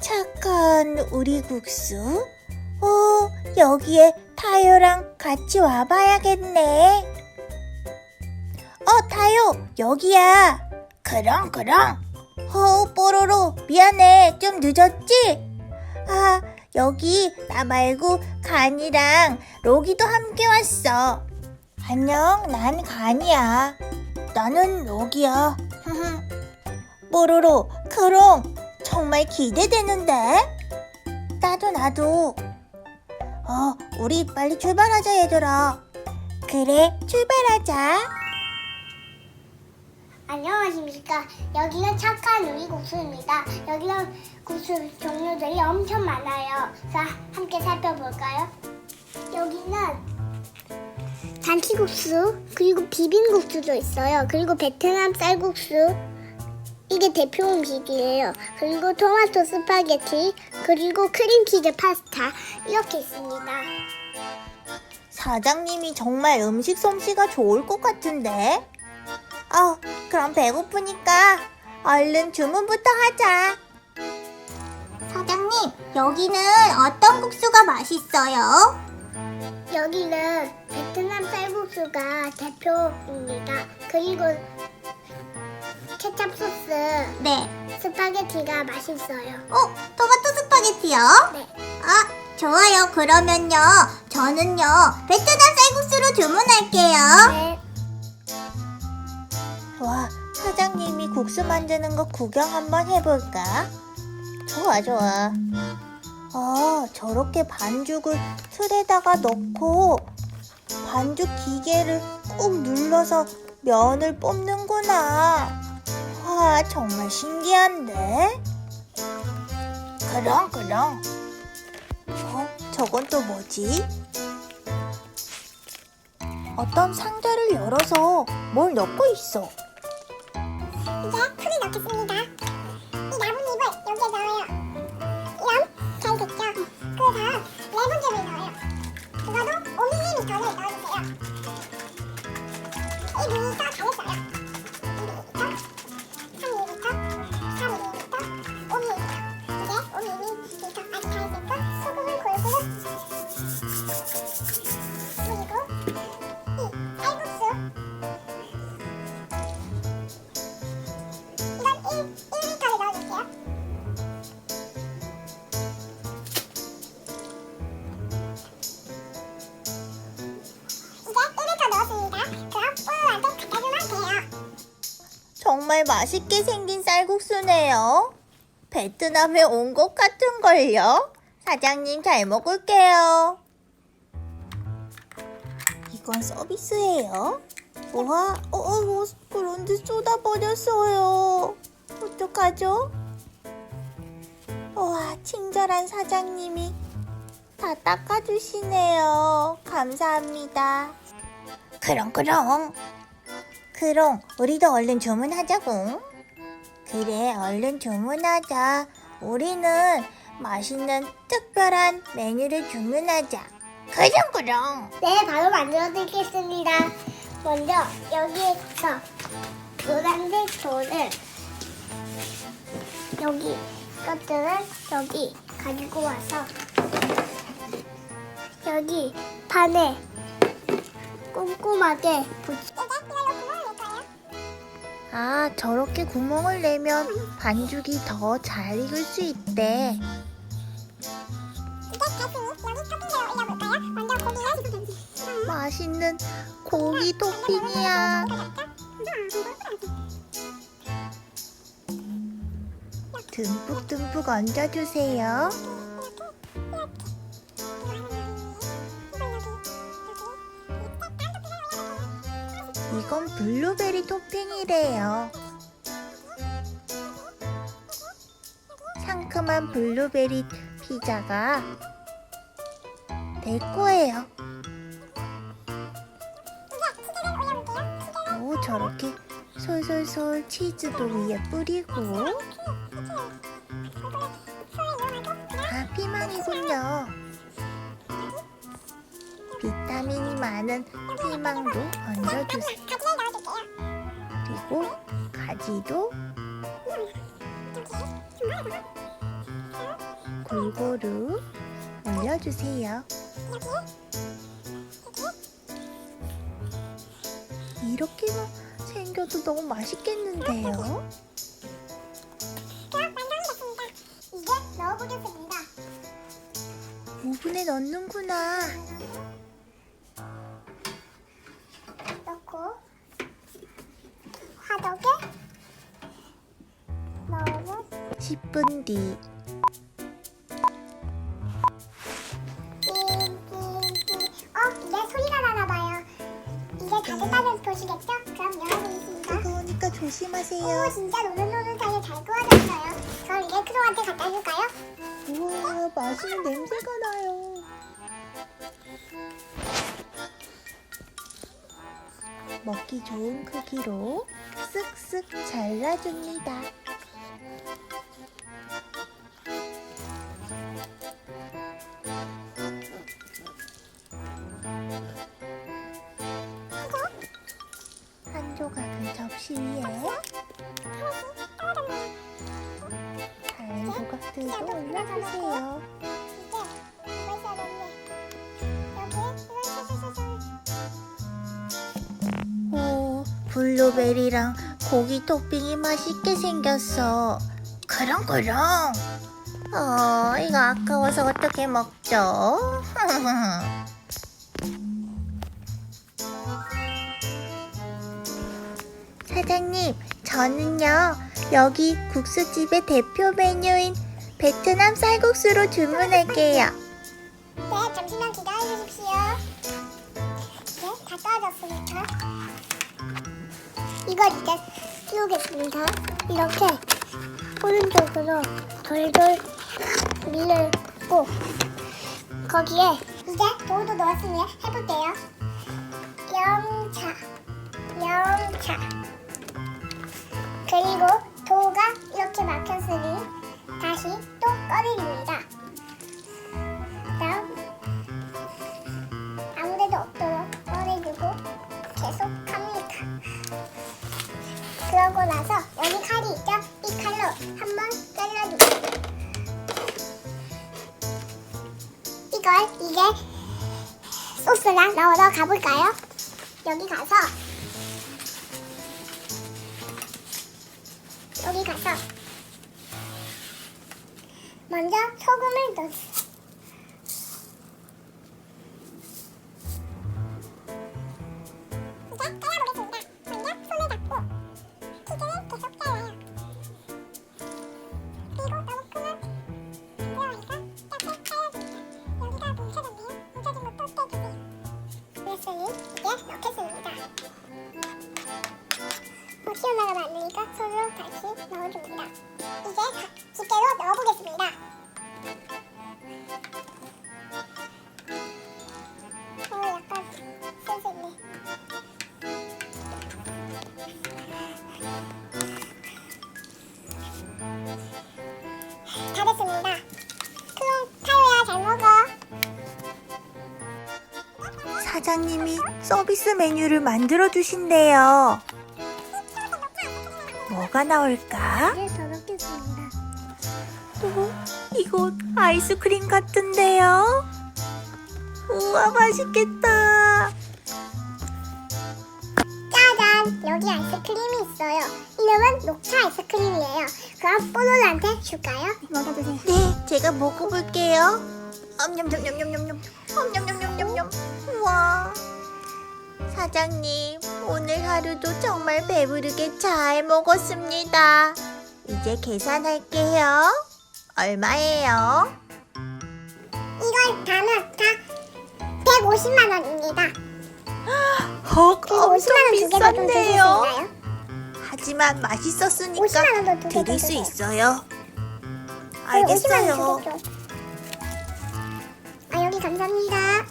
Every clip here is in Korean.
착한 우리 국수? 어 여기에 타요랑 같이 와봐야겠네. 어 타요 여기야. 그럼 그럼. 어 뽀로로 미안해. 좀 늦었지? 아 여기 나 말고 간이랑 로기도 함께 왔어. 안녕 난 간이야 나는 로기야 뽀로로 크롱 정말 기대되는데 나도 나도 어 우리 빨리 출발하자 얘들아 그래 출발하자 안녕하십니까. 여기는 착한 우리 국수입니다. 여기는 국수 종류들이 엄청 많아요. 자, 함께 살펴볼까요? 여기는 잔치국수, 그리고 비빔국수도 있어요. 그리고 베트남 쌀국수, 이게 대표 음식이에요. 그리고 토마토 스파게티, 그리고 크림치즈 파스타, 이렇게 있습니다. 사장님이 정말 음식 솜씨가 좋을 것 같은데 어 그럼 배고프니까 얼른 주문부터 하자 사장님 여기는 어떤 국수가 맛있어요? 여기는 베트남 쌀국수가 대표입니다. 그리고 케찹 소스, 네 스파게티가 맛있어요. 어, 토마토 스파게티요? 네. 아, 좋아요. 그러면요. 저는요, 베트남 쌀국수로 주문할게요. 네. 와, 사장님이 국수 만드는 거 구경 한번 해볼까? 좋아, 좋아. 아, 저렇게 반죽을 틀에다가 넣고 반죽 기계를 꾹 눌러서 면을 뽑는구나. 와, 정말 신기한데? 그럼, 그럼. 어, 저건 또 뭐지? 어떤 상자를 열어서 뭘 넣고 있어. 정말 맛있게 생긴 쌀국수네요. 베트남에 온 것 같은걸요? 사장님 잘 먹을게요. 이건 서비스예요. 와, 어, 어, 그런데 쏟아버렸어요. 어떡하죠? 와, 친절한 사장님이 다 닦아주시네요. 감사합니다. 그럼, 그럼. 그럼 우리도 얼른 주문하자고. 그래, 얼른 주문하자. 우리는 맛있는 특별한 메뉴를 주문하자. 그럼 그럼. 네, 바로 만들어 드리겠습니다. 먼저 여기에서 노란색 돌을 여기 것들을 여기 가지고 와서 여기 판에 꼼꼼하게 붙이. 아, 저렇게 구멍을 내면 반죽이 더 잘 익을 수 있대. 맛있는 고기 토핑이야. 듬뿍듬뿍 얹어주세요. 이건 블루베리 토핑이래요. 상큼한 블루베리 피자가 될 거예요. 오, 저렇게 솔솔솔 치즈도 위에 뿌리고. 아, 피망이군요. 비타민이 많은 피망도 얹어주세요. 그리고 가지도 골고루 올려주세요. 이렇게만 생겨도 너무 맛있겠는데요? 이제 넣어보겠습니다. 오븐에 넣는구나. 화덕에 넣으면 10분 뒤. 어, 이제 소리가 나나봐요. 이제 다 됐다는 표시겠죠? 그럼 열어보겠습니다. 뜨거우니까 조심하세요. 오, 진짜 노릇노릇하게 잘 구워졌어요. 그럼 이제 크로한테 갖다 줄까요? 우와, 맛있는 냄새가 나요. 먹기 좋은 크기로 쓱쓱 잘라줍니다. 한 조각은 접시 위에 다른 조각들도 올려주세요. 블루베리랑 고기 토핑이 맛있게 생겼어. 그렁그렁. 어, 이거 아까워서 어떻게 먹죠? 사장님, 저는요, 여기 국수집의 대표 메뉴인 베트남 쌀국수로 주문할게요. 네, 잠시만 기다려 주십시오. 네, 다 떨어졌으니까. 이걸 이제 띄우겠습니다. 이렇게 오른쪽으로 돌돌 밀고 거기에 이제 도우도 넣었으니 해볼게요. 영차, 영차. 그리고 도우가 이렇게 막혔으니 다시 또 꺼내립니다. 넣으러 가볼까요? 여기 가서. 여기 가서. 먼저 소금을 넣 이제 집게로 넣어보겠습니다. 어, 약간 슬슬네. 다 됐습니다. 그럼 타요야 잘 먹어. 사장님이 서비스 메뉴를 만들어 주신대요. 뭐가 나올까? 이제 더 넣겠습니다. 어, 이거 아이스크림 같은데요? 우와, 맛있겠다. 짜잔! 여기 아이스크림이 있어요. 이름은 녹차 아이스크림이에요. 그럼 뽀로로한테 줄까요? 먹어주세요. 네, 제가 먹어볼게요. 엄냠냠냠냠냠냠. 엄냠냠냠냠냠. 우와. 사장님, 오늘 하루도 정말 배부르게 잘 먹었습니다. 이제 계산할게요. 얼마예요? 이걸 다는 다 150만 원입니다. 헉, 그리고 50만 원 두개더 좀 주실 수 있나요? 하지만 맛있었으니까 50만 원도 두개 드릴 수. 있어요. 50만 알겠어요. 아 여기 감사합니다.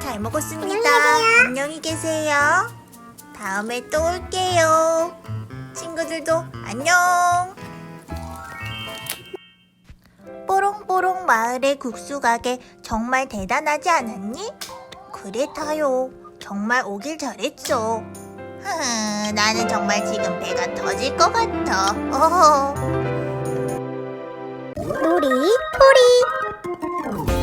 잘 먹었습니다. 안녕히 계세요. 다음에 또 올게요. 친구들도 안녕. 초록 마을의 국수 가게 정말 대단하지 않았니? 그래 타요. 정말 오길 잘했죠. 나는 정말 지금 배가 터질 것 같아. 놀이 토리